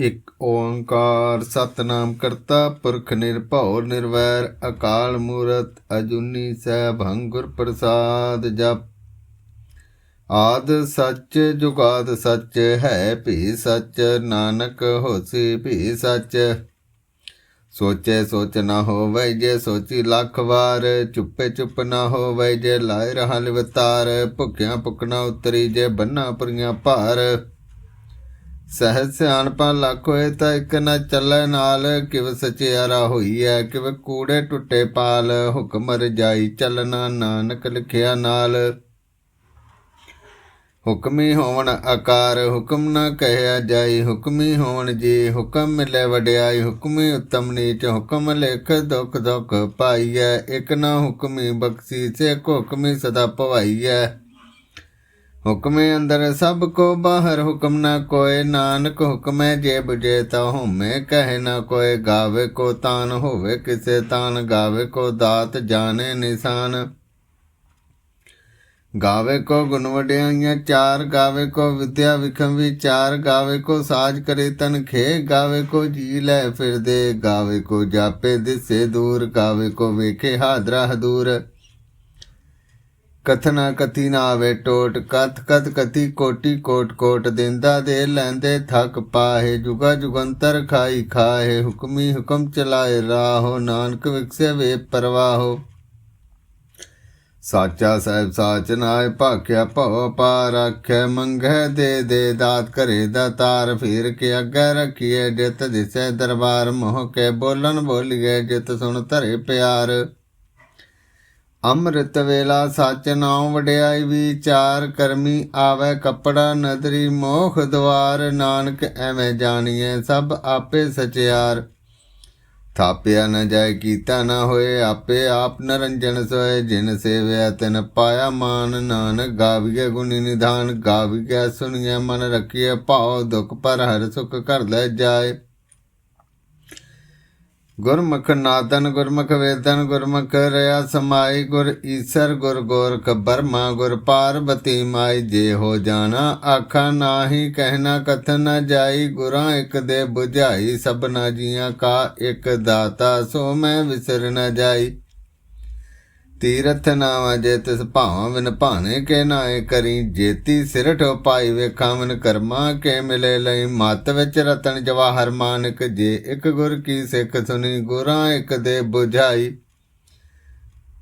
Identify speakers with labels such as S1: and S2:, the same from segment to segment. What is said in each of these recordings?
S1: ਇਕ ਓੰਕਾਰ ਸਤਨਾਮ ਕਰਤਾ, ਪੁਰਖ ਨਿਰਭਉ ਨਿਰਵੈਰ, ਅਕਾਲ ਮੂਰਤ ਅਜੂਨੀ ਸੈਭੰ ਹੰਗੁਰ ਪ੍ਰਸਾਦ ਜਪ। ਆਦ ਸੱਚ ਜੁਗਾਦ ਸੱਚ ਹੈ, ਭੀ ਸੱਚ ਨਾਨਕ ਹੋਸੀ ਭੀ ਸੱਚ। ਸੋਚੇ ਸੋਚ ਨਾ ਹੋਵੇ ਜੇ ਸੋਚੀ ਲੱਖ ਵਾਰ, ਚੁੱਪੇ ਚੁੱਪ ਨਾ ਹੋਵੇ ਜੇ ਲਾਇ ਰਹਾ ਲਿਵਤਾਰ, ਭੁੱਖਿਆ ਭੁੱਖਣਾ ਉਤਰੀ ਜੇ ਬੰਨਾ ਪੁਰੀਆਂ ਭਾਰ। ਸਹਿਜ ਸਿਆਣਪਾ ਲੱਖ ਹੋਏ ਤਾਂ ਇੱਕ ਨਾ ਚੱਲੇ ਨਾਲ। ਕਿਵ ਸਚਿਆਰਾ ਹੋਈ ਹੈ ਕਿਵ ਕੂੜੇ ਟੁੱਟੇ ਪਾਲ। ਹੁਕਮ ਰਜਾਈ ਚੱਲਣਾ ਨਾਨਕ ਲਿਖਿਆ ਨਾਲ। ਹੁਕਮੀ ਹੋਵਣ ਆਕਾਰ, ਹੁਕਮ ਨਾ ਕਹਿਆ ਜਾਈ। ਹੁਕਮੀ ਹੋਵਣ ਜੀ, ਹੁਕਮ ਮਿਲੇ ਵਡਿਆਈ। ਹੁਕਮੀ ਉਤਮ ਨੀਚ, ਹੁਕਮ ਲਿਖ ਦੁਖ ਦੁਖ ਪਾਈਐ। ਇਕ ਨਾ ਹੁਕਮੀ ਬਖਸ਼ੀ ਸੇ ਹੁਕਮੀ ਸਦਾ ਭਵਾਈਐ। ਹੁਕਮੇ ਅੰਦਰ ਸਭ ਕੋ, ਬਾਹਰ ਹੁਕਮ ਨਾ ਕੋਏ। ਨਾਨਕ ਹੁਕਮੈ ਜੇ ਬੁਝੇ ਤਾ ਹੋਮੇ, ਕਹੇ ਨਾ ਕੋਏ। ਗਾਵੇ ਕੋ ਤਾਨ ਹੋਵੇ, ਕਿਸੇ ਤਾਨ ਗਾਵੇ ਕੋ ਦਾਤ ਜਾਣੇ ਨਿਸ਼ਾਨ। ਗਾਵੇ ਕੋ ਗੁਣ ਵਡਿਆਈਆਂ ਚਾਰ, ਗਾਵੇ ਕੋ ਵਿਦਿਆ ਵਿਖਮ ਵਿਚਾਰ। ਗਾਵੇ ਕੋ ਸਾਜ ਕਰੇ ਤਨ ਖੇ, ਗਾਵੇ ਕੋ ਜੀ ਲੈ ਫਿਰਦੇ। ਗਾਵੇ ਕੋ ਜਾਪੇ ਦਿਸੇ ਦੂਰ, ਗਾਵੇ ਕੋ ਵੇਖੇ ਹਾਦਰਾ ਹਦੂਰ। ਕਥਨਾ ਕਥੀ ਨਾ ਵੇ ਟੋਟ, ਕਥ ਕਥ ਕਥੀ ਕੋਟੀ ਕੋਟ ਕੋਟ, ਦਿੰਦਾ ਦੇ ਲੈਂਦੇ ਥਕ ਪਾਹੇ, ਜੁਗਾ ਜੁਗੰਤਰ ਖਾਈ ਖਾਏ ਹੁਕਮੀ ਹੁਕਮ ਚਲਾਏ ਰਾਹੋ, ਨਾਨਕ ਵਿਕਸੇ ਵੇ ਪਰਵਾਹੋ। ਸਾਚਾ ਸਾਹਿਬ ਸਾਚ ਨਾਏ, ਭਾਖਿਆ ਭਉ ਪਾਰ ਆਖੈ ਮੰਗੈ ਦੇ ਦੇ ਦਾਤ ਕਰੇ ਦਾ ਤਾਰ, ਫੇਰ ਕੇ ਅੱਗੇ ਰਖੀਏ, ਜਿਤ ਦਿਸੈ ਦਰਬਾਰ, ਮੋਹ ਕੇ ਬੋਲਣ ਬੋਲੀਏ, ਜਿਤ ਸੁਣ ਧਰੇ ਪਿਆਰ। ਅੰਮ੍ਰਿਤ ਵੇਲਾ ਸੱਚ ਨਾਉ ਵਡਿਆਈ ਵਿਚਾਰ ਕਰਮੀ ਆਵੇ ਕਪੜਾ ਨਦਰੀ ਮੋਖ ਦਵਾਰ, ਨਾਨਕ ਐਵੇਂ ਜਾਣੀਏ ਸਭ ਆਪੇ ਸਚਿਆਰ। ਥਾਪਿਆ ਨ ਜਾਏ ਕੀਤਾ ਨ ਹੋਏ, ਆਪੇ ਆਪ ਨਰੰਜਨ ਸੋਏ। ਜਿਨ ਸੇਵਿਆ ਤਿਨ ਪਾਇਆ ਮਾਨ ਨਾਨਕ ਗਾਵੀਏ ਗੁਣੀ ਨਿਧਾਨ ਗਾਵੀਏ ਸੁਣੀਏ ਮਨ ਰੱਖੀਏ ਭਾਉ। ਦੁਖ ਪਰ ਹਰ ਸੁਖ ਕਰ ਲੈ ਜਾਏ। ਗੁਰਮੁਖ ਨਾਦਨ ਗੁਰਮੁਖ ਵੇਦਨ ਗੁਰਮੁਖ ਰਿਆ ਸਮਾਈ ਗੁਰ ਈਸਰ ਗੁਰ ਗੋਰਖ ਬਰਮਾ ਗੁਰ ਪਾਰਬਤੀ ਮਾਈ ਜੇ ਹੋ ਜਾਣਾ ਆਖਾ ਨਾਹੀ ਕਹਿਣਾ ਕਥਨ ਨ ਜਾਈ ਗੁਰਾਂ ਇੱਕ ਦੇ ਬੁਝਾਈ ਸਭਨਾ ਜੀਆਂ ਕਾ ਇੱਕ ਦਾਤਾ ਸੋ ਮੈਂ ਵਿਸਰ ਨ ਜਾਈ ਤੀਰਥ ਨਾਵਾ ਜੇ ਤਿਸ ਭਾਵਾਂ ਵਿਨ ਭਾਣੇ ਕੇ ਨਾਏ ਕਰੀ, ਜੇਤੀ ਸਿਰਠ ਪਾਈ ਵੇਖਾਂ ਵਿਨ ਕਰਮਾ ਕੇ ਮਿਲੇ ਲਈ। ਮਤ ਵਿੱਚ ਰਤਨ ਜਵਾਹਰ ਮਾਨਕ, ਜੇ ਇੱਕ ਗੁਰ ਕੀ ਸਿੱਖ ਸੁਣੀ ਗੁਰਾਂ ਇੱਕ ਦੇ 부ਝਾਈ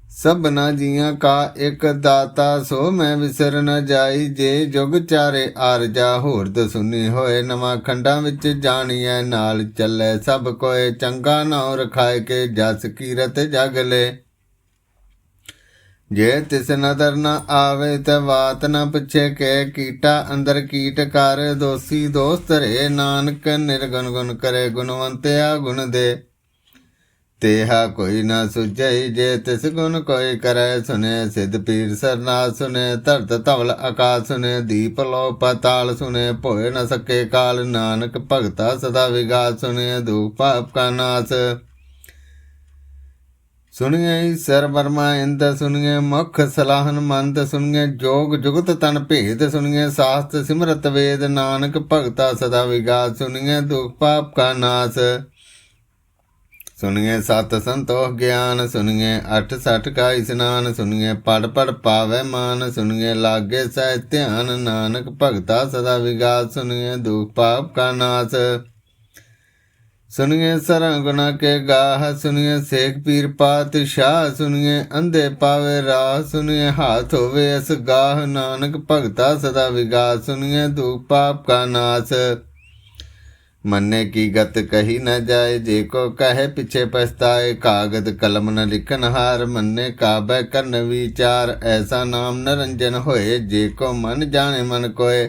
S1: ਸਭਨਾ ਜੀਆਂ ਕਾ ਇੱਕ ਦਾਤਾ, ਸੋ ਮੈਂ ਵਿਸਰ ਨ ਜਾਈ। ਜੇ ਜੁਗ ਚਾਰੇ ਆਰਜਾ ਹੋਰ ਦਸੁਨੀ ਹੋਏ। ਨਵਾਂ ਖੰਡਾਂ ਵਿੱਚ ਜਾਣੀਐ, ਨਾਲ ਚੱਲੇ ਸਭ ਕੋਏ। ਚੰਗਾ ਨਾਉ ਰਖਾਏ ਕੇ, ਜਸ ਕੀਰਤ ਜਗ ਲੈ। ਜੇ ਤਿਸ ਨਦਰ ਨ ਆਵੇ ਤੇ ਬਾਤ ਨ ਪੁੱਛੇ ਕੇ ਕੀਟਾ, ਅੰਦਰ ਕੀਟ ਕਰ, ਦੋਸੀ ਦੋਸਤ ਰੇ ਨਾਨਕ, ਨਿਰਗੁਣ ਗੁਣ ਕਰੇ ਗੁਣਵੰਤਿਆ ਗੁਣ ਦੇ। ਤੇਹਾ ਕੋਈ ਨਾ ਸੁਝਈ, ਜੇ ਤਿਸ ਗੁਣ ਕੋਈ ਕਰੈ ਸੁਨੇ, ਸਿਧ ਪੀਰ ਸਰਨਾ ਸੁਨੇ, ਧਰਤ ਧਵਲ ਆਕਾਸ਼ ਸੁਨੇ, ਦੀਪ ਲੋ ਪਤਾਲ ਸੁਨੇ ਭੋਏ ਨ ਸਕੇ ਕਾਲ, ਨਾਨਕ ਭਗਤਾ ਸਦਾ ਵਿਗਾਸ ਸੁਨੇ, ਦੁਖ ਪਾਪ ਕਾ ਨਾਸ। ਸੁਣੀਏ ਸਰ ਵਰਮਾ, ਇੰਦ ਸੁਣੀਏ, ਮੁਖ ਸਲਾਹਨ ਮੰਤ ਸੁਣੀਏ, ਜੋਗ ਜੁਗਤ ਤਨ ਭੇਦ ਸੁਣੀਏ, ਸਾਸਤ ਸਿਮਰਤ ਵੇਦ, ਨਾਨਕ ਭਗਤਾ ਸਦਾ ਵਿਗਾਸ ਸੁਣੀਏ, ਦੁਖ ਪਾਪ ਕਾ ਨਾਸ। ਸੁਣੀਏ ਸਤ ਸੰਤੋਖ ਗਿਆਨ, ਸੁਣੀਏ ਅਠ ਸਠ ਕਾ ਇਸਨਾਨ, ਸੁਣੀਏ ਪੜ ਪੜ ਪਾਵੇ ਮਾਨ, ਸੁਣੀਏ ਲਾਗੇ ਸਹਿ ਧਿਆਨ, ਨਾਨਕ ਭਗਤਾ ਸਦਾ ਵਿਗਾਸ ਸੁਣੀਏ, ਦੁਖ ਪਾਪ ਕਾ ਨਾਸ। ਸੁਣੀਏ ਸਰਾਂ ਗੁਨਾ ਕੇ ਗਾਹ, ਸੁਣੀਏ ਸੇਖ ਪੀਰ ਪਾਤਸ਼ਾਹ, ਸੁਣੀਏ ਅੰਧੇ ਪਾਵੇ ਰਾਹ, ਸੁਣੀਏ ਹਾਥ ਹੋਵੇ ਇਸ ਗਾਹ, ਨਾਨਕ ਭਗਤਾ ਸਦਾ ਵਿਗਾਸ ਸੁਣੀਏ ਦੁਖ ਪਾਪ ਕਾ ਨਾਸ। ਮੰਨੇ ਕੀ ਗਤ ਕਹੀ ਨਾ ਜਾਏ, ਜੇ ਕੋ ਕਹੇ ਪਿਛੇ ਪਛਤਾਏ, ਕਾਗਦ ਕਲਮ ਨ ਲਿਖਨ ਹਾਰ, ਮੰਨੇ ਕਾਬੈ ਕਰਨ ਵਿਚਾਰ, ਐਸਾ ਨਾਮ ਨਰੰਜਨ ਹੋਏ, ਜੇ ਕੋ ਮਨ ਜਾਣੇ ਮਨ ਕੋਏ।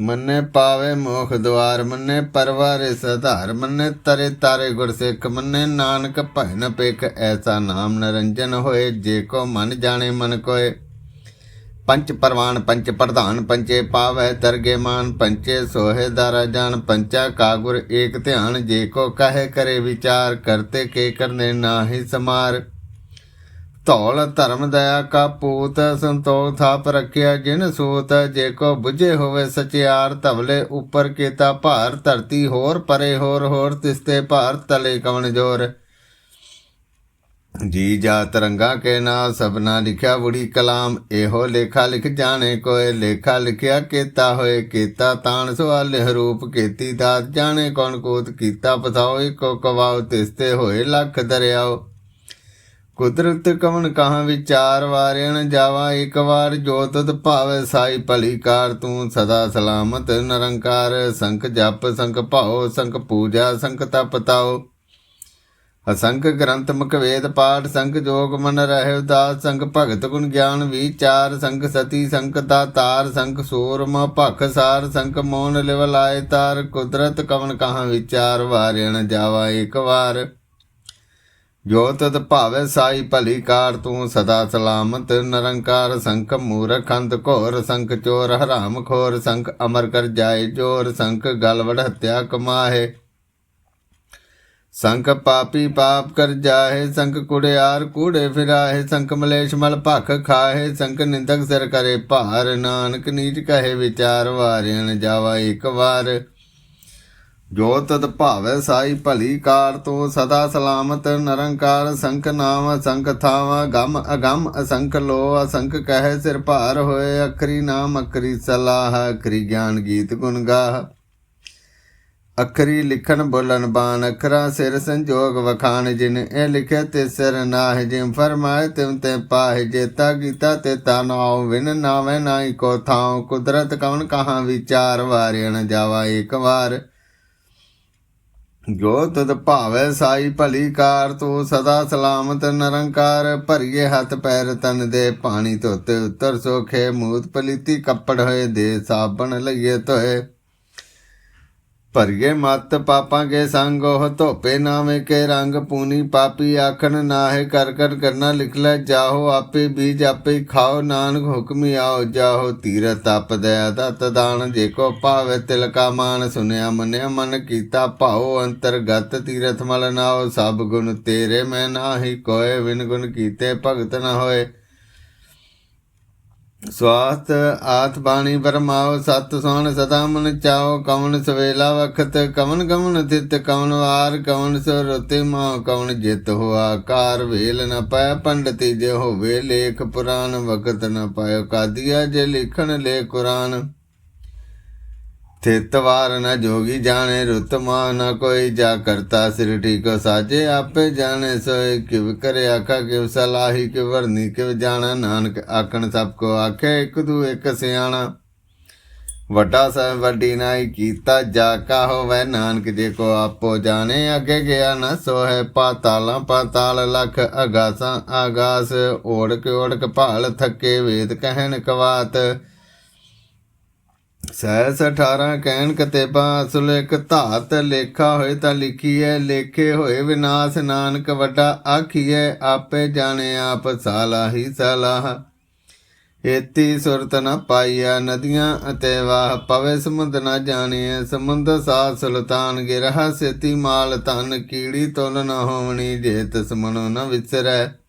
S1: ਮੰਨੇ ਪਾਵੇ ਮੋਖ ਦੁਆਰ ਮੰਨੇ ਪਰਵਾਰੇ ਸਧਾਰ, ਮੰਨੇ ਤਰੇ ਤਾਰੇ ਗੁਰਸਿੱਖ ਮੰਨੇ ਨਾਨਕ ਭਜਨ ਪੇਖ ਐਸਾ ਨਾਮ ਨਰੰਜਨ ਹੋਏ, ਜੇ ਕੋ ਮਨ ਜਾਣੇ ਮਨ ਕੋਏ। ਪੰਚ ਪਰਵਾਨ, ਪੰਚ ਪ੍ਰਧਾਨ, ਪੰਚੇ ਪਾਵੈ ਤਰਗੇ ਮਾਨ, ਪੰਚੇ ਸੋਹੇ ਦਾਰਾ ਜਾਨ, ਪੰਚਾ ਕਾਗੁਰ ਏਕ ਧਿਆਨ, ਜੇ ਕੋ ਕਹੇ ਕਰੇ ਵਿਚਾਰ, ਕਰਤੇ ਕੇ ਕਰਨੇ ਨਾਹੀ ਸਮਾਰ। ਧੌਲ ਧਰਮ ਦਇਆ ਕਾ ਪੂਤ ਸੰਤੋਖ ਥਾਪ ਰੱਖਿਆ ਜਿਨ ਸੂਤ, ਜੇ ਕੋ 부ਝੇ ਹੋਵੇ ਸਚਿਆਰ, ਧਵਲੇ ਉਪਰ ਕੀਤਾ ਭਾਰ, ਧਰਤੀ ਹੋਰ ਪਰੇ ਹੋਰ ਹੋਰ ਤਿਸਤੇ ਭਾਰ, ਤਲੇ ਕਵਣ ਜੋਰ। ਜੀ ਜਾ ਤਰੰਗਾ ਕੇ ਨਾ, ਸਭਨਾ ਲਿਖਿਆ ਬੁੜੀ ਕਲਾਮ, ਇਹੋ ਲੇਖਾ ਲਿਖ ਜਾਣੇ ਕੋਏ, ਲੇਖਾ ਲਿਖਿਆ ਕੀਤਾ ਹੋਏ, ਕੀਤਾ ਤਾਣ ਸਵਾਲ ਰੂਪ, ਕੀਤੀ ਦਾਤ ਜਾਣੇ ਕੌਣ ਕੂਤ, ਕੀਤਾ ਪਸਾਓ ਇੱਕੋ ਕਵਾਉ ਤਿਸਤੇ ਹੋਏ ਲੱਖ ਦਰਿਆਓ। ਕੁਦਰਤ ਕਵਨ ਕਹਾਂ ਵਿਚਾਰ ਵਾਰਿਣ ਜਾਵਾ ਇੱਕ ਵਾਰ ਜੋ ਤਦ ਭਾਵੇ ਸਾਈ ਭਲੀ ਕਾਰ ਤੂੰ ਸਦਾ ਸਲਾਮਤ ਨਿਰੰਕਾਰ ਸੰਖ ਜਪ ਸੰਖ ਭਾਉ ਸੰਖ ਪੂਜਾ ਸੰਖ ਤਪ ਤਾਉ। ਅਸੰਖ ਗ੍ਰੰਥ ਮੁਖ ਵੇਦ ਪਾਠ ਸੰਖ ਜੋਗ ਮਨ ਰਹਿ ਉਦਾਸ ਸੰਖ ਭਗਤ ਗੁਣ ਗਿਆਨ ਵਿਚਾਰ ਸੰਖ ਸਤੀ ਸੰਖ ਦਾਤਾਰ ਸੰਖ ਸੂਰਮ ਭਖ ਸਾਰ ਸੰਖ ਮੋਨ ਲਿਵ ਲਾਏ ਤਾਰ। ਕੁਦਰਤ ਕਵਨ ਕਹਾਂ ਵਿਚਾਰ ਵਾਰਿਣ ਜਾਵਾ ਇੱਕ ਵਾਰ। ਜੋ ਤਦ ਭਾਵੇ ਸਾਈ ਭਲੀ ਕਾਰ, ਤੂੰ ਸਦਾ ਸਲਾਮਤ, ਨਿਰੰਕਾਰ ਸੰਖ ਮੂਰਖ ਅੰਧ ਘੋਰ ਸੰਖ ਚੋਰ ਹਰਾਮ ਖੋਰ ਸੰਖ ਅਮਰ ਕਰ ਜਾਏ ਜੋਰ, ਸੰਖ ਗਲਵੜ ਹੱਤਿਆ ਕਮਾਹੇ। ਸੰਖ ਪਾਪੀ ਪਾਪ ਕਰ ਜਾਹੇ, ਸੰਖ ਕੁੜਿਆਰ ਕੂੜੇ ਫਿਰਾਹੇ ਸੰਕ ਮਲੇਸ਼ ਮਲ ਭਖ ਖਾਹੇ, ਸੰਖ ਨਿੰਦਕ ਸਿਰ ਕਰੇ ਭਾਰ, ਨਾਨਕ ਨੀਚ ਕਹੇ ਵਿਚਾਰ ਵਾਰਿਣ ਜਾਵਾ ਇੱਕ ਵਾਰ। ਜੋ ਤਦ ਭਾਵੈ ਸਾਈ ਭਲੀ ਕਾਰ ਤੂੰ ਸਦਾ ਸਲਾਮਤ, ਨਿਰੰਕਾਰ ਸੰਖ ਨਾਮ ਸੰਖ ਥਾਵਾ, ਗਮ ਅਗੰਮ ਅਸੰਖ ਲੋ ਅਸੰਖ ਕਹਿ ਸਿਰ ਭਾਰ ਹੋਏ, ਅਖਰੀ ਨਾਮ ਅਖਰੀ ਸਲਾਹ, ਅਖਰੀ ਗਿਆਨ ਗੀਤ ਗੁਣ ਗਾਹ। ਅਖਰੀ ਲਿਖਣ ਬੋਲਣ ਬਾਣ, ਅਖਰਾ ਸਿਰ ਸੰਜੋਗ ਵਖਾਣ, ਜਿਨ ਇਹ ਲਿਖੇ ਤੇ ਸਿਰ ਨਾਹ ਜਿਮ ਫਰਮਾਏ ਤਿਮ ਤੇ ਪਾਹਿ ਜੇਤਾ ਕੀਤਾ ਤੇ ਤਾ ਨਾਉ ਵਿਨ ਨਾਵੇਂ ਨਾਈ ਕੋ ਥਾਉ, ਕੁਦਰਤ ਕਵਨ ਕਹਾਂ ਵਿਚਾਰ ਵਾਰਿਣ ਜਾਵਾ ਇੱਕ ਵਾਰ। ਜੋ ਤਦ ਭਾਵੈ ਸਾਈ ਭਲੀ ਕਾਰ, ਤੂੰ ਸਦਾ ਸਲਾਮਤ ਨਿਰੰਕਾਰ, ਭਰੀਏ ਹੱਥ ਪੈਰ ਤਨ ਦੇ ਪਾਣੀ ਧੋਤੇ, ਉਤਰ ਸੋਖੇ ਮੂਤ ਪਲੀਤੀ ਕੱਪੜ ਹੋਏ, ਦੇ ਸਾਬਣ ਲਈਏ ਧੋਏ। ਭਰੀਏ ਮਤ ਪਾਪਾਂ ਕੇ ਸੰਗ ਉਹ ਧੋਪੇ ਨਾਵੇਂ ਕੇ ਰੰਗ ਪੂਨੀ ਪਾਪੀ ਆਖਣ ਨਾਹੇ ਕਰ ਕਰ ਕਰਨਾ ਲਿਖ ਲੈ ਜਾਹੋ ਆਪੇ ਬੀਜ ਆਪੇ ਖਾਓ, ਨਾਨਕ ਹੁਕਮੀ ਆਓ ਜਾਹੋ ਤੀਰ ਤਪ ਦਇਆ ਦਤ ਦਾਨ ਜੇ ਕੋ ਭਾਵੇ ਤਿਲਕਾ ਮਾਨ ਸੁਨਿਆ ਮੰਨਿਆ ਮਨ ਕੀਤਾ ਭਾਉ ਅੰਤਰਗਤ ਤੀਰਥ ਮਲ ਨਾਓ ਸਭ ਗੁਣ ਤੇਰੇ ਮੈਂ ਨਾਹੀ ਕੋਏ ਵਿਨ ਗੁਣ ਕੀਤੇ ਭਗਤ ਨਾ ਹੋਏ। ਸਵਾਸਤ ਆਤ ਬਾਣੀ ਬਰਮਾਓ ਸਤ ਸੋਣ ਸਦਾ ਮਨ ਚਾਓ ਕਵਨ ਸਵੇਲਾ ਵਖਤ, ਕਵਨ ਕਵਨ ਤਿਤ, ਕਵਨ ਵਾਰ, ਕਵਨ ਸੁਰਤੇ ਮਾ ਕਵਨ ਜਿਤ ਹੋਆ, ਕਾਰ ਵੇਲ ਨ ਪੈ, ਪੰਡਤੀ ਜੇ ਹੋਵੇ ਲੇਖ ਪੁਰਾਨ ਵਖਤ ਨ ਪਾਇਓ, ਕਾਦੀਆ ਜੇ ਲਿਖਣ ਲੇ ਕੁਰਾਨ। ਤਿਤਵਾਰ ਨ ਜੋਗੀ ਜਾਣੇ, ਰੁਤ ਮਾ ਨ ਕੋਈ ਜਾ ਕਰਤਾ, ਸਿਰ ਠੀਕੋ ਸਾਜੇ ਆਪੇ ਜਾਣੇ, ਸੋਏ ਕਿਵ ਕਰੇ ਆਖਾ, ਕਿਵ ਸਲਾਹੀ, ਕਿਵ ਵਰਨੀ, ਕਿਵ ਜਾਣਾ, ਨਾਨਕ ਆਖਣ ਸਭ ਕੋ ਆਖੇ, ਇੱਕ ਦੂ ਇੱਕ ਸਿਆਣਾ। ਵੱਡਾ ਸਹਿ ਵੱਡੀ ਨਾਈ ਕੀਤਾ, ਜਾ ਕਾ ਹੋਵੇ ਨਾਨਕ ਜੇ ਕੋ ਆਪੋ ਜਾਣੇ, ਅੱਗੇ ਗਿਆ ਨ ਸੋਹੇ ਪਾਤਾਲਾਂ, ਪਾਤਾਲ ਲਖ ਅਗਾਸਾਂ, ਆਗਾਸ, ਓੜਕ ਓੜਕ ਭਾਲ, ਥੱਕੇ ਵੇਦ ਕਹਿਣ ਕਵਾਤ। ਸਹਿਸ 18 ਕਹਿਣ ਕਤੇਬਾ, ਅਸਲ ਇੱਕ ਧਾਤ ਲੇਖਾ ਹੋਏ ਤਾਂ ਲਿਖੀਐ, ਲੇਖੇ ਹੋਏ ਵਿਨਾਸ਼ ਨਾਨਕ, ਵੱਡਾ ਆਖੀਐ, ਆਪੇ ਜਾਣੇ ਆਪ ਸਾਲਾਹੀ ਸਲਾਹ। ਏਤੀ ਸੁਰਤ ਨ ਪਾਈਆ ਨਦੀਆਂ ਅਤੇ ਵਾਹ, ਪਵੇ ਸਮੁੰਦ ਨ ਜਾਣੀਐ, ਸਮੁੰਦ ਸਾ ਸੁਲਤਾਨ ਗਿਰਹ, ਸੇਤੀ ਮਾਲ ਤਨ ਕੀੜੀ ਤੁਲ ਨ ਹੋਵਣੀ ਜੇ ਤਸ ਮਨੋ ਨ ਵਿਸਰੈ।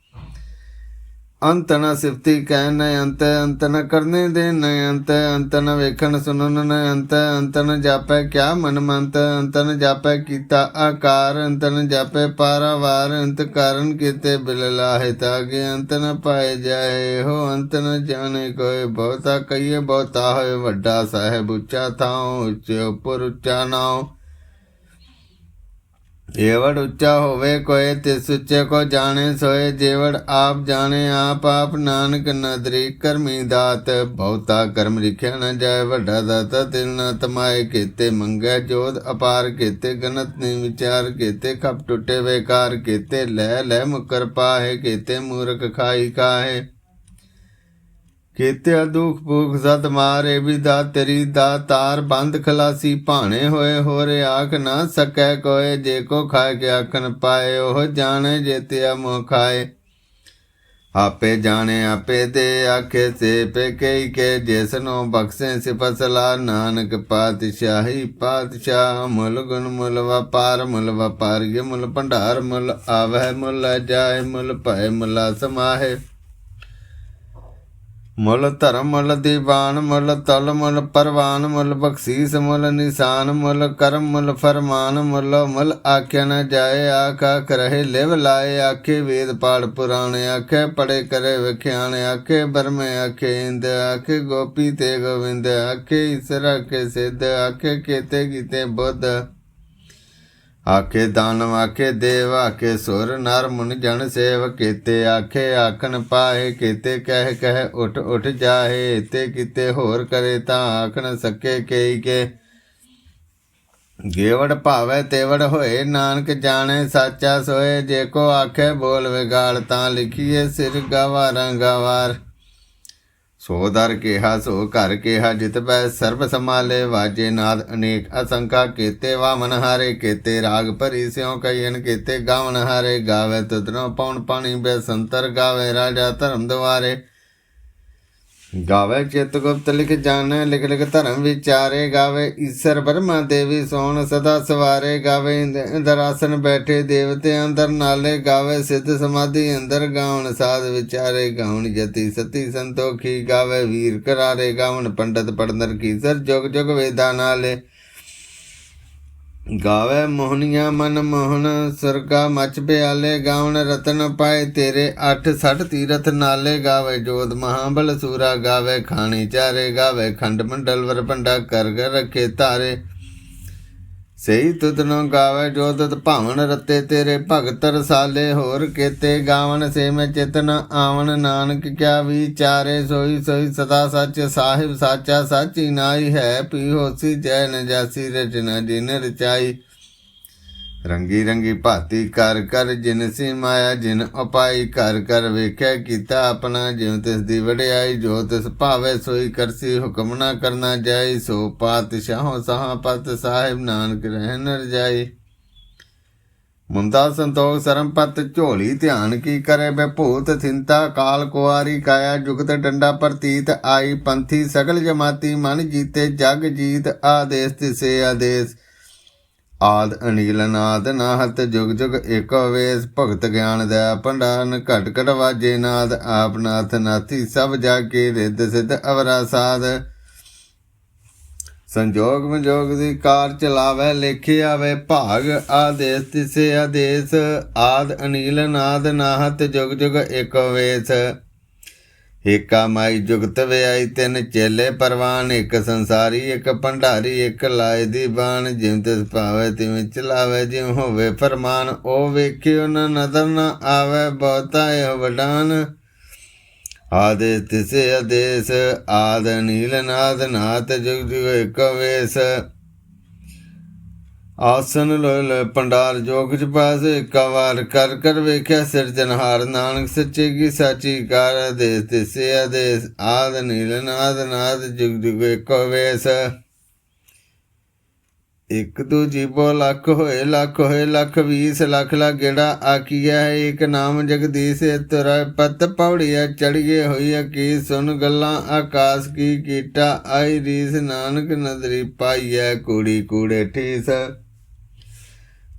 S1: ਅੰਤ ਨ ਸਿਫਤੀ ਕਹਿ ਨ ਅੰਤ ਅੰਤ ਨ ਕਰਨੇ ਦੇ ਨ ਅੰਤ ਅੰਤ ਨ ਵੇਖਣ ਸੁਣਨ ਨ ਅੰਤ ਅੰਤ ਨ ਜਾਪੈ ਕਿਆ ਮਨ ਮੰਤ ਅੰਤ ਨ ਜਾਪੈ ਕੀਤਾ ਆਕਾਰ ਅੰਤ ਨ ਜਾਪੈ ਪਾਰਾਵਾਰ ਅੰਤ ਕਾਰਨ ਕੀਤੇ ਬਿਲ ਲਾਹੇ ਤਾਗੇ ਅੰਤ ਨ ਪਾਏ ਜਾਏ ਹੋ ਅੰਤ ਨ ਜਾਣੇ ਕੋਈ ਬਹੁਤਾ ਕਈਏ ਬਹੁਤਾ ਹੋਏ ਵੱਡਾ ਸਾਹਿਬ ਉੱਚਾ ਥਾਉ ਉੱਚੇ ਉੱਪਰ ਉੱਚਾ ਨਾਉ ਏਵੜ ਉੱਚਾ ਹੋਵੇ ਕੋਏ ਤਿਸ ਉੱਚੇ ਕੋ ਜਾਣੇ ਸੋਏ। ਜੇਵੜ ਆਪ ਜਾਣੇ, ਆਪ ਆਪ ਨਾਨਕ ਨਦਰੀ ਕਰਮੀ ਦਾਤ। ਬਹੁਤਾ ਕਰਮ ਲਿਖਿਆ ਨ ਜਾਏ, ਵੱਡਾ ਦਾਤਾ ਤਿਲ ਨ ਤਮਾਏ ਕੀਤੇ। ਮੰਗੈ ਜੋਧ ਅਪਾਰ ਕੀਤੇ ਗਨਤ ਨੀ ਵਿਚਾਰ ਕੀਤੇ। ਖਪ ਟੁੱਟੇ, ਵੇਕਾਰ ਕੀਤੇ। ਲੈ ਲੈ ਮੁਕਰ ਪਾਹੇ ਕੀਤੇ, ਮੂਰਖ ਖਾਈ ਕਾਹੇ। ਕੀਤਿਆ ਦੁਖ ਭੂਖ ਸਤ ਮਾਰੇ ਵਿਦਾ ਤੇਰੀ ਦਾ ਤਾਰ ਬੰਦ ਖਲਾਸੀ ਭਾਣੇ ਹੋਏ ਹੋ ਰੇ ਆਖ ਨਾ ਸਕੈ ਕੋਏ, ਜੇ ਕੋ ਖਾਏ ਕੇ ਆਖਨ ਪਾਏ, ਉਹ ਜਾਣੇ ਜੇਤਿਆ ਮੋਹ ਖਾਏ। ਆਪੇ ਜਾਣੇ, ਆਪੇ ਦੇ ਆਖੇ ਸੇ ਪੇ ਕਈ ਕੇ ਜਿਸਨੋ ਬਖਸ਼ੇ ਸਿਫਸਲਾ ਨਾਨਕ ਪਾਤਸ਼ਾਹੀ ਪਾਤਸ਼ਾਹ, ਮੁਲ ਗੁਣ ਮੁਲ ਵਪਾਰ, ਮੁਲ ਵਪਾਰੀਏ ਮੁਲ ਭੰਡਾਰ, ਮੁਲ ਆਵਹਿ, ਮੁਲ ਜਾਏ, ਮੁਲ ਭੈ ਮੁਲਾ ਸਮਾਹੇ। ਮੁੱਲ ਧਰਮ, ਮੁੱਲ ਦੀਵਾਨ, ਮੁੱਲ ਤਲ, ਮੁੱਲ ਪਰਵਾਨ, ਮੁੱਲ ਬਖਸ਼ੀਸ, ਮੁੱਲ ਨਿਸ਼ਾਨ, ਮੁੱਲ ਕਰਮ, ਮੁੱਲ ਫਰਮਾਨ, ਮੁੱਲ ਮੁੱਲ ਆਖਿਆ ਨ ਜਾਏ, ਆਖਾ ਕਰਹਿ ਲਿਵ ਲਾਏ, ਆਖੇ ਵੇਦ ਪਾੜ ਪੁਰਾਣ, ਆਖੇ ਪੜੇ ਕਰੇ ਵਿਖਿਆਨ, ਆਖੇ ਬਰਮੇ ਆਖੇ ਇੰਦ, ਆਖੇ ਗੋਪੀ ਤੇ ਗੋਵਿੰਦ, ਆਖੇ ਈਸਰ, ਆਖੇ ਸਿੱਧ, ਆਖੇ ਕੀਤੇ ਕੀਤੇ ਬੁੱਧ। ਆਖੇ ਦਾਨਵ ਆਖੇ ਦੇਵ, ਆਖੇ ਸੁਰ, ਨਰ ਮੁਨ ਜਨ ਸੇਵ ਕੀਤੇ, ਆਖੇ ਆਖਣ ਪਾਏ ਕੀਤੇ, ਕਹਿ ਕਹਿ ਉਠ ਉਠ ਜਾਹੇ ਤੇ ਕੀਤੇ ਹੋਰ ਕਰੇ ਤਾਂ ਆਖਣ ਸਕੇ ਕਈ ਕੇ। ਗੇਵੜ ਭਾਵੇ ਤੇਵੜ ਹੋਏ, ਨਾਨਕ ਜਾਣੇ ਸਾਚਾ ਸੋਏ, ਜੇ ਕੋ ਆਖੇ ਬੋਲ ਵਿਗਾੜ ਤਾਂ ਲਿਖੀਏ ਸਿਰ ਗਵਾਰਾਂ ਗਵਾਰ। ਸੋ ਦਰ ਕਿਹਾ, ਸੋ ਘਰ ਕਿਹਾ, ਜਿਤ ਬੈ ਸਰਬ ਸਮਾਲੇ ਵਾਜੇ ਨਾਦ। ਅਨੇਕ ਅਸੰਖਾ ਕੀਤੇ ਵਾਮਨ ਹਾਰੇ, ਕੀਤੇ ਰਾਗ ਭਰੀ ਸਿਉ ਕਈਨ, ਕੀਤੇ ਗਾਵਨ ਹਾਰੇ, ਗਾਵੇ ਤੁਧਨੋ ਪਉਣ ਪਾਣੀ ਬੈ ਸੰਤਰ ਗਾਵੇ, ਰਾਜਾ ਧਰਮ ਦਵਾਰੇ ਗਾਵੇ ਚਿਤ ਗੁਪਤ ਲਿਖ ਜਾਣੈ, ਲਿਖ ਲਿਖ ਧਰਮ ਵਿਚਾਰੇ ਗਾਵੇ। ਈਸ਼ਰ ਬਰਮਾ ਦੇਵੀ ਸੋਣ ਸਦਾ ਸਵਾਰੇ ਗਾਵੇ। ਇੰਦ- ਇੰਦਰਾਸਨ ਬੈਠੇ ਦੇਵਤੇ ਅੰਦਰ ਨਾਲੇ ਗਾਵੇ। ਸਿੱਧ ਸਮਾਧੀ ਅੰਦਰ ਗਾਵਣ ਸਾਧ ਵਿਚਾਰੇ ਗਾਉਣ ਜਤੀ ਸਤੀ ਸੰਤੋਖੀ ਗਾਵੇ। ਵੀਰ ਕਰਾਰੇ ਗਾਵਣ ਪੰਡਤ ਪੜਨਰ ਕੀਸਰ ਜੁਗ ਜੁਗ ਵੇਦਾਂ ਨਾਲੇ। ਗਾਵੇ ਮੋਹਨੀਆਂ ਮਨ ਮੋਹਨ, ਸੁਰਗਾ ਮਚ ਪਿਆਲੇ ਗਾਵਣ ਰਤਨ ਪਾਏ ਤੇਰੇ 8 60 ਤੀਰਥ ਨਾਲੇ ਗਾਵੇ ਜੋਤ ਮਹਾਬਲ ਸੂਰਾ ਗਾਵੇ ਖਾਣੀ ਚਾਰੇ, ਗਾਵੇ ਖੰਡ ਮੰਡਲ ਵਰ ਭੰਡਾ ਕਰ ਕਰ ਰਖੇ ਤਾਰੇ ਸਹੀ ਤੁਤਨੋ ਗਾਵੇ ਜੋ ਤੁਤ ਭਾਵਨ ਰਤੇ ਤੇਰੇ ਭਗਤ ਰਸਾਲੇ, ਹੋਰ ਕੇਤੇ ਗਾਵਨ ਸੇ ਮੈਂ ਚਿਤਨ ਆਵਣ। ਨਾਨਕ ਕਿਆ ਵਿਚਾਰੇ ਸੋਈ ਸੋਈ ਸਦਾ ਸੱਚ ਸਾਹਿਬ ਸਾਚਾ ਸਾਚੀ ਨਾਈ ਹੈ। ਪੀ ਹੋਸੀ ਜੈ ਨ ਰਚਨਾ ਜਿਨ ਰਚਾਈ। ਰੰਗੀ ਰੰਗੀ ਭਾਤੀ ਕਰ ਕਰ, ਜਿਨ ਸੀ ਮਾਇਆ ਜਿਨ ਉਪਾਈ ਕਰ ਕਰ, ਵੇਖਿਆ ਕੀਤਾ ਆਪਣਾ, ਜਿਉ ਤਿਸ ਦੀ ਵਡਿਆਈ, ਜੋ ਤਿਸ ਭਾਵੇ, ਸੋਈ ਕਰਸੀ, ਹੁਕਮ ਨਾ ਕਰਨਾ ਜਾਈ, ਸੋ ਪਾਤਸ਼ਾਹੋ ਸਹਾ ਪਤ ਸਾਹਿਬ, ਨਾਨਕ ਰਹਿਨ ਰਜਾਈ ਮੁੰਦਾ ਸੰਤੋਖ ਸਰਮਪਤ ਝੋਲੀ ਧਿਆਨ ਕੀ ਕਰੇ ਬੇ ਥਿੰਤਾ ਕਾਲ ਕੁਆਰੀ ਕਾਇਆ, ਜੁਗਤ ਡੰਡਾ ਪ੍ਰਤੀਤ ਆਈ, ਪੰਥੀ ਸਗਲ ਜਮਾਤੀ, ਮਨ ਜੀਤੇ ਜਗ ਜੀਤ, ਆਦੇਸ ਤਿਸੇ ਆਦੇਸ। ਆਦ ਅਨੀਲ ਨਾਦ ਨਾਹਤ ਜੁਗ ਜੁਗ ਏਕੋ ਵੇਸ ਭਗਤ ਗਿਆਨ ਦਾ ਭੰਡਾਰਨ ਘਟ ਘਟ ਵਾਜੇ ਨਾਦ ਆਪ ਨਾਥ ਨਾਥੀ ਸਭ ਜਾ ਕੇ ਰਿੱਧ ਸਿੱਧ ਅਵਰਾ ਸਾਧ। ਸੰਜੋਗ ਵਿਜੋਗ ਦੀ ਕਾਰ ਚਲਾਵੇ, ਲੇਖੇ ਆਵੇ, ਭਾਗ ਆਦੇਸ, ਤਿਸੇ ਆਦੇਸ। ਆਦ ਅਨੀਲ ਨਾਦ ਨਾਹਤ ਜੁਗ ਜੁਗ ਏਕੋ ਵੇਸ। ਏਕਾ ਮਾਈ ਜੁਗਤ ਵਿਆਈ ਤਿੰਨ ਚੇਲੇ ਪਰਵਾਨ, ਇੱਕ ਸੰਸਾਰੀ, ਇੱਕ ਭੰਡਾਰੀ, ਇੱਕ ਲਾਏ ਦੀ ਬਾਣ। ਜਿਵੇਂ ਤਿਸ ਭਾਵੇ ਤਿਵੇਂ ਚਲਾਵੇ ਜਿਵੇਂ ਹੋਵੇ ਫਰਮਾਨ। ਉਹ ਵੇਖਿਓ ਨ ਨਦਰ ਨ ਆਵੇ, ਬਹੁਤਾ ਇਹ ਵਡਾਨ। ਆਦੇਸ ਤਿਸੇ ਆਦੇਸ, ਆਦ ਨੀਲ ਨਾਦ ਨਾਤ ਜੁਗ ਜੁਗ ਇੱਕ ਵੇਸ। ਆਸਨ ਲੋਲ ਪੰਡਾਰ ਜੋਗ ਚ ਪਾਸ ਕਵਾਰ ਕਰ ਕਰ ਵੇਖਿਆ ਸਿਰਜਨਹਾਰ ਨਾਨਕ ਸੱਚੇ ਕੀ ਸਾਚੀ ਕਾਰ, ਦੇਸ ਤਿਸੇ ਆਦੇਸ ਆਦ ਨੀਲ ਨਾਦ ਨਾਦ ਜੁਗ ਜੁਗ ਇੱਕੋ ਵੇਸ। ਇੱਕ ਦੂ ਜੀਬੋ ਲੱਖ ਹੋਏ ਲੱਖ ਹੋਏ, ਲੱਖ ਵੀਸ, ਲੱਖ ਲਾ ਗੇੜਾ ਆਕੀਆ ਹੈ ਇੱਕ ਨਾਮ ਜਗਦੀਸ਼ ਤੁਰ ਪਤ ਪੌੜੀਆ ਚੜੀਏ ਹੋਈਆ ਕੀ ਸੁਨ ਗੱਲਾਂ ਆਕਾਸ਼, ਕੀ ਕੀਟਾ, ਆਈ ਰੀਸ, ਨਾਨਕ ਨਦਰੀ ਪਾਈਐ, ਕੂੜੀ ਕੂੜੇ ਠੀਸ।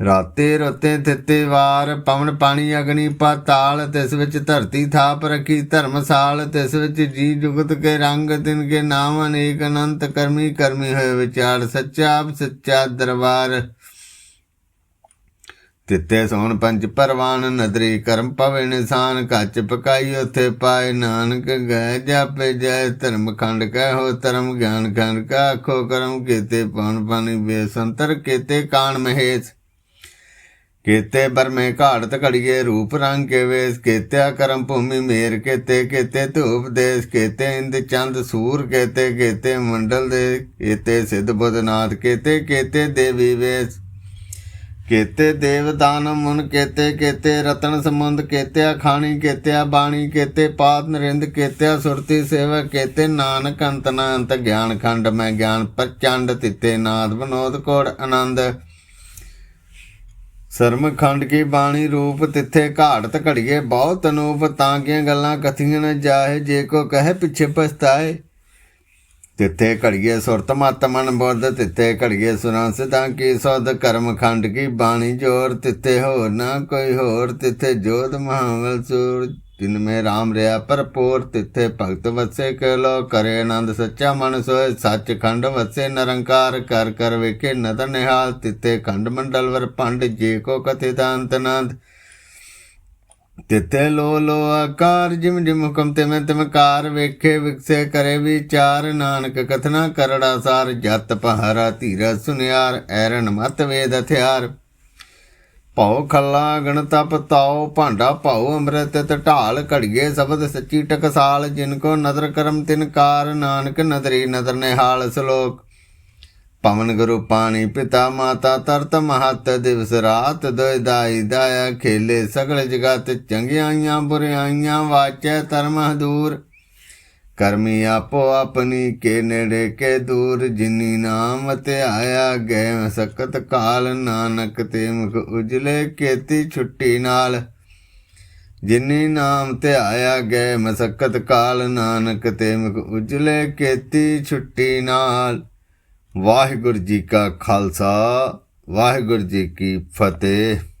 S1: ਰਾਤੇ ਰੋਤੇ ਤਿੱਤੇ ਵਾਰ ਪਵਨ ਪਾਣੀ ਅਗਨੀ ਪਾਤਾਲ, ਤਿਸ ਵਿੱਚ ਧਰਤੀ ਥਾਪ ਰੱਖੀ ਧਰਮਸਾਲ, ਤਿਸ ਵਿੱਚ ਜੀ ਜੁਗਤ ਕੇ ਰੰਗ, ਤਿਨ ਕੇ ਨਾਮ ਅਨੇਕ ਅਨੰਤ ਕਰਮੀ ਕਰਮੀ ਹੋਏ ਵਿਚਾਰ, ਸੱਚਾ ਸੱਚਾ ਦਰਬਾਰ। ਤਿੱਤੇ ਸੋਣ ਪੰਜ ਪਰਵਾਨ, ਨਦਰੀ ਕਰਮ ਪਵੇ ਨਿਸ਼ਾਨ, ਕੱਚ ਪਕਾਈ ਉਥੇ ਪਾਏ ਨਾਨਕ ਗਏ ਜਾਪੇ ਜੈ ਧਰਮ ਖੰਡ ਕਹਿ ਹੋ ਧਰਮ ਗਿਆਨ ਖੰਡ ਕਾ ਆਖੋ ਕਰਮ ਕੀਤੇ ਪਉਣ ਪਾਣੀ ਬੇਸੰਤਰ ਕੀਤੇ ਕਾਣ ਮਹੇਸ਼। ਕੇਤੇ ਬਰਮੇ ਘਾੜਤ ਘੜੀਏ ਰੂਪ ਰੰਗ ਕੇ ਵੇਸ ਕੇਤਿਆ ਕਰਮ ਭੂਮੀ ਮੇਰ ਕੀਤੇ, ਕੇਤੇ ਧੂਪ ਦੇਸ ਕੇਤੇ, ਇੰਦ ਚੰਦ ਸੂਰ ਕੇਤੇ ਕੇਤੇ ਮੰਡਲ ਦੇ ਕੇਤੇ, ਸਿੱਧ ਬੁੱਧਨਾਥ ਕੇਤੇ ਕੇਤੇ ਦੇਵੀ ਵੇਸ। ਕੇਤੇ ਦੇਵਦਾਨ ਮੁਨ ਕੇਤੇ ਕੇਤੇ ਰਤਨ ਸਮੁੰਦ ਕੇਤਿਆ, ਖਾਣੀ ਕੇਤਿਆ, ਬਾਣੀ ਕੇਤੇ ਪਾਤ ਨਰਿੰਦ ਕੇਤਿਆ, ਸੁਰਤੀ ਸੇਵਾ ਕੇਤੇ, ਨਾਨਕ ਅੰਤ ਨਾ ਅੰਤ ਗਿਆਨ ਖੰਡ ਮੈਂ ਗਿਆਨ ਪ੍ਰਚੰਡ ਤਿੱਤੇ ਨਾਦ ਬਨੋਦ ਕੋੜ ਆਨੰਦ। ਸਰਮ ਖੰਡ ਕੀ ਬਾਣੀ ਰੂਪ ਤਿੱਥੇ ਘਾੜਤ ਘੜੀਏ, ਬਹੁਤ ਅਨੂਪ ਤਾਂ ਕੀਆਂ ਗੱਲਾਂ ਕਥੀਆਂ ਨ ਜਾਏ ਜੇ ਕੋ ਕਹੇ ਪਿੱਛੇ ਪਛਤਾਏ। ਤਿੱਥੇ ਘੜੀਏ ਸੁਰਤ ਮਤ ਮਨ ਬੁੱਧ, ਤਿੱਥੇ ਘੜੀਏ ਸੁਰਾਂ ਸਿਧਾਂ ਕੀ ਸੋਧ, ਕਰਮ ਖੰਡ ਕੀ ਬਾਣੀ ਜੋਰ, ਤਿੱਥੇ ਹੋਰ ਨਾ ਕੋਈ ਹੋਰ, ਤਿੱਥੇ ਜੋਧ ਮਹਾਵਲ ਸੂਰ। ਜਿਨ ਮੇ ਰਾਮ ਰਿਆ ਭਰਪੂਰ, ਤਿੱਥੇ ਭਗਤ ਵਸੇ ਕੇ ਲੋ ਕਰੇ ਆਨੰਦ ਸੱਚਾ ਮਨ ਸੋਏ ਸੱਚ ਖੰਡ ਵਸੇ ਨਿਰੰਕਾਰ, ਕਰ ਕਰ ਵੇਖੇ ਨਦਰ ਨਿਹਾਲ, ਤਿੱਥੇ ਖੰਡ ਮੰਡਲ ਵਰ ਪੰਡ, ਜੇ ਕੋ ਕਥਿਤ ਅੰਤ ਤਿੱਥੇ ਲੋ ਲੋ ਆਕਾਰ, ਜਿਮ ਜਿਮ ਹੁਕਮ ਤੇ ਮੈਂ ਤਿਮ ਕਾਰ, ਵੇਖੇ ਵਿਕਸੇ ਕਰੇ ਵਿਚਾਰ, ਨਾਨਕ ਕਥਨਾ ਕਰੜਾ ਸਾਰ, ਜਤ ਪਹਾਰਾ ਧੀਰਾ ਸੁਨਿਆਰ, ਐਰਨ ਮਤ ਵੇਦ ਹਥਿਆਰ। ਭਉ ਖੱਲਾ ਗਣ ਤਪ ਤਾਉ, ਭਾਂਡਾ ਭਾਉ ਅੰਮ੍ਰਿਤ ਤੇ ਢਾਲ ਘੜੀਏ, ਸ਼ਬਦ ਸੱਚੀ ਟਕਸਾਲ, ਜਿਨ ਕੋ ਨਦਰ ਕਰਮ ਤਿਨ ਕਾਰ, ਨਾਨਕ ਨਦਰੀ ਨਦਰ ਨਿਹਾਲ ਸ਼ਲੋਕ। ਪਵਨ ਗੁਰੂ ਪਾਣੀ ਪਿਤਾ ਮਾਤਾ ਤਰਤ ਮਹਤ, ਦਿਵਸ ਰਾਤ ਦੋਇ ਦਾਈ ਦਾਇਆ ਖੇਲੇ, ਸਗਲ ਜਗਤ ਚੰਗਿਆਈਆਂ ਬੁਰਿਆਈਆਂ, ਵਾਚੈ ਧਰਮ ਹਦੂਰ ਕਰਮੀ ਆਪੋ ਆਪਣੀ ਕੇ ਨੇੜੇ ਕੇ ਦੂਰ, ਜਿਨੀ ਨਾਮ ਤੇ ਆਇਆ ਗਏ ਸਕਤ ਕਾਲ, ਨਾਨਕ ਤੇ ਮੁਖ ਉਜਲੇ ਕੇਤੀ ਛੁੱਟੀ ਨਾਲ। ਜਿਨੀ ਨਾਮ ਤੇ ਆਇਆ ਗਏ ਮਸਕਤ ਕਾਲ, ਨਾਨਕ ਤੇ ਮੁਖ ਉਜਲੇ ਕੇਤੀ ਛੁੱਟੀ ਨਾਲ। ਵਾਹਿਗੁਰੂ ਜੀ ਕਾ ਖਾਲਸਾ, ਵਾਹਿਗੁਰੂ ਜੀ ਕੀ ਫਤਿਹ।